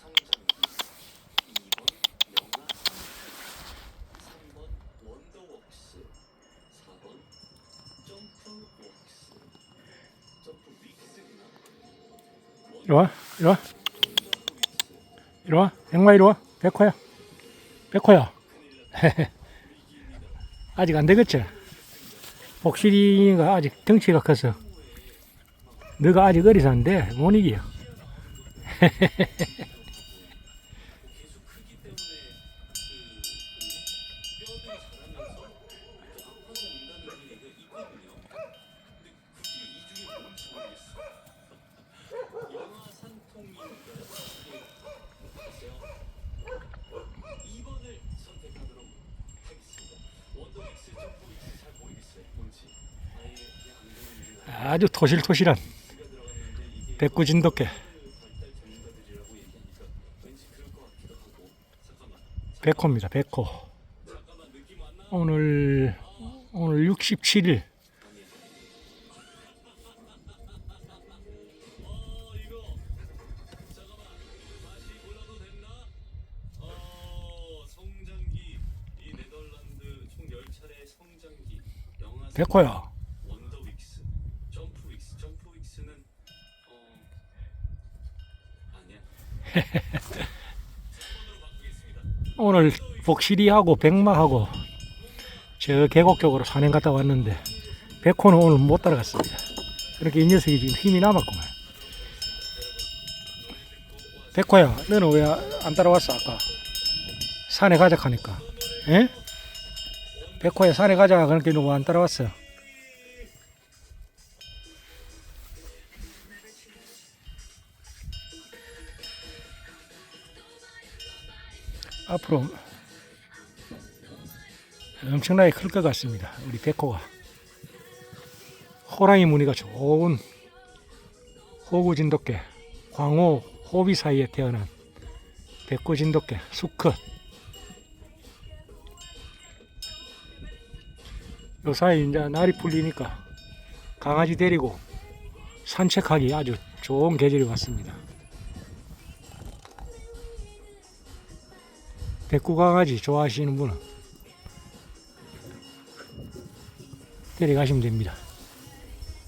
성장 2번 영화 3번 원더웍스 4번 점프웍스 점프 윅스 이리와 이리와. 이리와 백마 이리와. 백호야. 백호야. 아직 안 되겠지? 복실이가 아직 덩치가 커서. 너가 아직 어리산데 못 이겨. 아주 토실토실한 백구 진돗개. 백호입니다. 백호. 오늘 오늘 67일. 어, 성장기 이 네덜란드 총 10차례 성장기 영하 백호야. 오늘 복실이하고 백마하고 저 계곡 쪽으로 산행 갔다 왔는데 백호는 오늘 못 따라갔습니다. 그렇게 이 녀석이 지금 힘이 남았구만. 백호야, 너는 왜 안 따라왔어 아까? 산에 가자 하니까, 에? 백호야 산에 가자 너왜안 따라왔어? 앞으로 엄청나게 클 것 같습니다. 우리 백호가 호랑이 무늬가 좋은 호구 진돗개, 광호, 호비 사이에 태어난 백호 진돗개 수컷. 요 사이 이제 날이 풀리니까 강아지 데리고 산책하기 아주 좋은 계절이 왔습니다. 백구 강아지 좋아하시는 분은 데려가시면 됩니다.